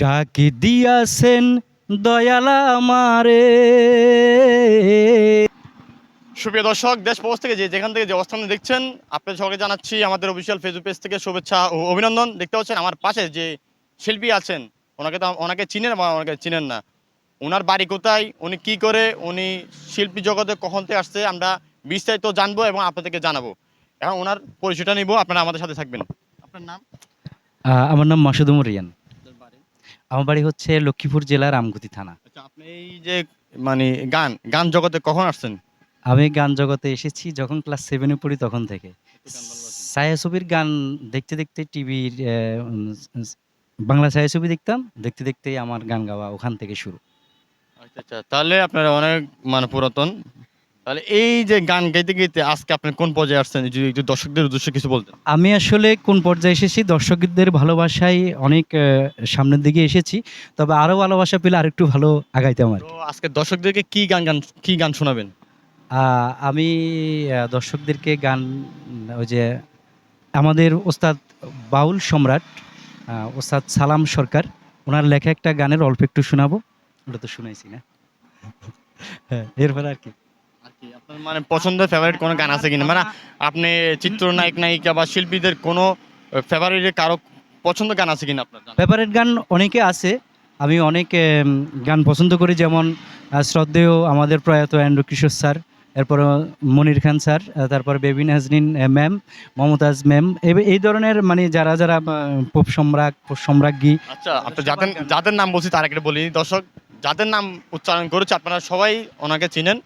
ডাকি দিয়াছেন দয়ালা আমারে। সুপ্রিয় দর্শক দেশ প্রবাস থেকে যে যেখান থেকে যে অবস্থান দেখছেন আপনাদের সকলকে জানাচ্ছি আমাদের অফিসিয়াল ফেসবুক পেজ থেকে শুভেচ্ছা ও অভিনন্দন। দেখতে পাচ্ছেন আমার পাশে যে শিল্পী আছেন ওনাকে তো ওনাকে চিনেন বা ওনাকে চিনেন না। ওনার বাড়ি কোথায় উনি কি করে উনি শিল্পী জগতে কখন থেকে আসছে আমরা বিস্তারিত জানব এবং আপনাদেরকে জানাব। এখন ওনার পরিচয়টা নিব আপনারা আমাদের সাথে থাকবেন। আপনার নাম? আমার নাম মাসুদুম রিয়ান। আমার বাড়ি হচ্ছে লক্ষ্মীপুর জেলার আমগুতি থানা। আচ্ছা আপনি এই যে মানে গান গান জগতে কখন আসছেন? আমি গান জগতে এসেছি যখন ক্লাস সেভেনে পড়ি তখন থেকে। ছায়াছবির গান দেখতে দেখতে টিভির বাংলা ছায়াছবি দেখতাম দেখতে দেখতে আমার গান গাওয়া ওখান থেকে শুরু। আচ্ছা আচ্ছা তাহলে আপনারা অনেক মানে পুরাতন। তাহলে এই যে গান গাইতে গাইতে আজকে আপনি কোন পর্যায়ে আসছেন? যদি একটু দর্শকদের উদ্দেশ্যে কিছু বলতেন। আমি আসলে কোন পর্যায়ে এসেছি? দর্শকদের ভালোবাসায় অনেক আহ, সামনের দিকে এসেছি। তবে আরও ভালোবাসা পেলে আরেকটু ভালো আগাইতাম আর কি। তো আজকে দর্শকদেরকে কি গান গান কি গান শোনাবেন? আমি দর্শকদেরকে গান ওই যে আমাদের ওস্তাদ বাউল সম্রাট ওস্তাদ সালাম সরকার ওনার লেখা একটা গানের অল্প একটু শোনাবো। ওটা তো শুনাইছি না। হ্যাঁ এরপরে আর কি। মানে পছন্দের ফেভারিট কোনো গান আছে কিনা? মানে আপনি চিত্রনায়ক নায়িকা বা শিল্পীদের কোনো ফেভারিট কারও পছন্দ গান আছে কিনা আপনার ফেভারিট গান অনেকে আছে। আমি অনেক গান পছন্দ করি যেমন শ্রদ্ধেয় আমাদের প্রয়াত অ্যান্ড্রু কিশোর স্যার এরপর মনির খান স্যার তারপর বেবিন হাজরিন ম্যাম মমতাজ ম্যাম এই ধরনের মানে যারা যারা পপ সম্রাট পপ সম্রাজ্ঞী। আচ্ছা আপনি যাদের যাদের নাম বলছি তার একটা বলি দর্শক যাদের নাম উচ্চারণ করেছে আপনারা সবাই ওনাকে চিনেন।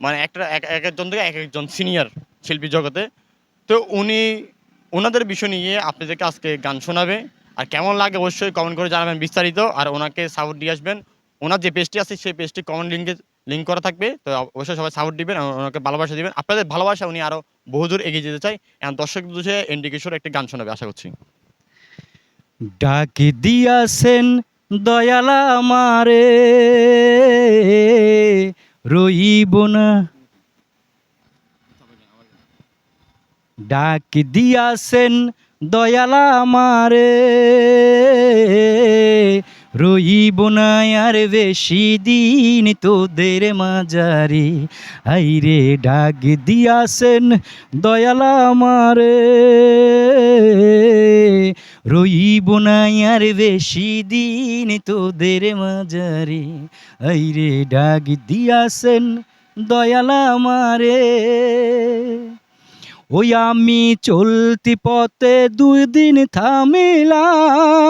মানে একটা, এক এক একজন থেকে এক একজন সিনিয়র শিল্পী জগতে। তো উনি ওনাদের বিষয় নিয়ে আপনাদেরকে আজকে গান শোনাবে, আর কেমন লাগে অবশ্যই কমেন্ট করে জানাবেন বিস্তারিত, আর ওনাকে সাপোর্ট দিয়ে আসবেন। ওনার যে পেজটি আছে, সেই পেজটি কমেন্ট লিঙ্কে লিঙ্ক করা থাকবে। তো অবশ্যই সবাই সাপোর্ট দিবেন ওনাকে ভালোবাসা দিবেন। আপনাদের ভালোবাসা উনি আরও বহুদূর এগিয়ে যেতে চাই এখন দর্শক বুঝে এনডি একটি গান শোনাবে, আশা করছি। ডাকি দিয়াছেন দয়ালা আমারে। রইব ডাক দিয়াছেন দয়ালা আমারে। রইব না আর বেশি দিন তোদের মাজারে আইরে, ডাক দিয়াছেন দয়ালা আমারে। রইব না আর বেশি দিন তোদের মাজারে আইরে, ডাক দিয়াছেন দয়ালা আমারে। ওই আমি চলতি পথে দুই দিন থামিলাম।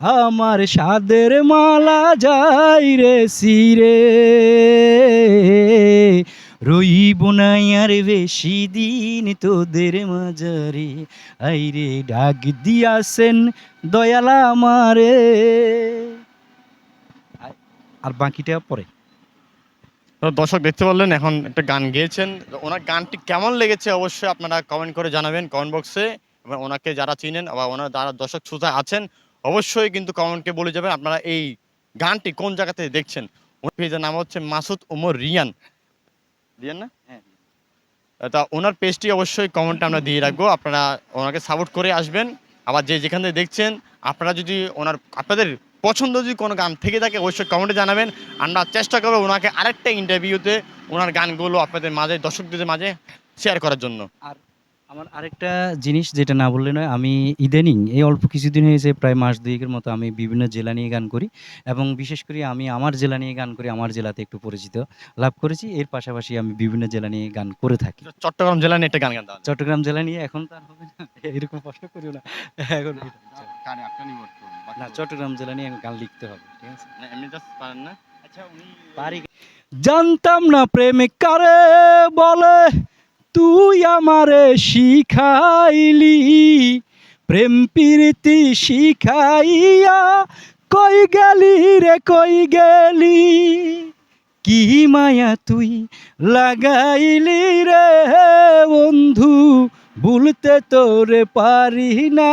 আমার সাদের মালা যাই রে সিরে রইব না আর বেশি দিন তোদের মাজারে আইরে ডাক দিয়াছেন দয়ালা আমারে। আর বাকিটা পরে। দর্শক দেখতে পারলেন, এখন একটা গান গেয়েছেন। ওনার গানটি কেমন লেগেছে অবশ্যই আপনারা কমেন্ট করে জানাবেন কমেন্ট বক্সে এবং ওনাকে যারা চিনেন বা ওনার যারা দর্শক শ্রোতা আছেন অবশ্যই কিন্তু কমেন্টকে বলে যাবেন। আপনারা এই গানটি কোন জায়গাতে দেখছেন? ওনার পেজের নাম হচ্ছে মাসুদ ওমর রিয়ান। রিয়ান না? হ্যাঁ। তা ওনার পেজটি অবশ্যই কমেন্টে আমরা দিয়ে রাখব। আপনারা ওনাকে সাপোর্ট করে আসবেন। আবার যে যেখান থেকে দেখছেন আপনারা যদি ওনার আপনাদের পছন্দ যদি কোনো গান থেকে থাকে অবশ্যই কমেন্টে জানাবেন। আমরা চেষ্টা করব ওনাকে আরেকটা ইন্টারভিউতে ওনার গানগুলো আপনাদের মাঝে দর্শকদের মাঝে শেয়ার করার জন্য। আমার আরেকটা জিনিস যেটা না বললে নয় আমি ইদানিং এই অল্প কিছুদিন হয়েছে প্রায় মাস দুয়েকের মতো আমি বিভিন্ন জেলা নিয়ে গান করি এবং বিশেষ করে আমি আমার জেলা নিয়ে গান করি আমার জেলাতে একটু পরিচিত লাভ করেছি। এর পাশাপাশি আমি বিভিন্ন জেলা নিয়ে গান করে থাকি। চট্টগ্রাম জেলা নিয়ে একটা গান গান চট্টগ্রাম জেলা নিয়ে এখন তো আর হবে না এরকম প্রশ্ন করিও না। এখন না চট্টগ্রাম জেলা নিয়ে গান লিখতে হবে ঠিক আছে? না, এমনি just পারেন না। আচ্ছা উনি পারি। জানতাম না প্রেমিক কারে বলে তুই আমারে শিখাইলি, প্রেম প্রীতি শিখাইয়া কই গেলি রে, কই গেলি? কি মায়া তুই লাগাইলি রে বন্ধু, ভুলতে তোরে পারি না।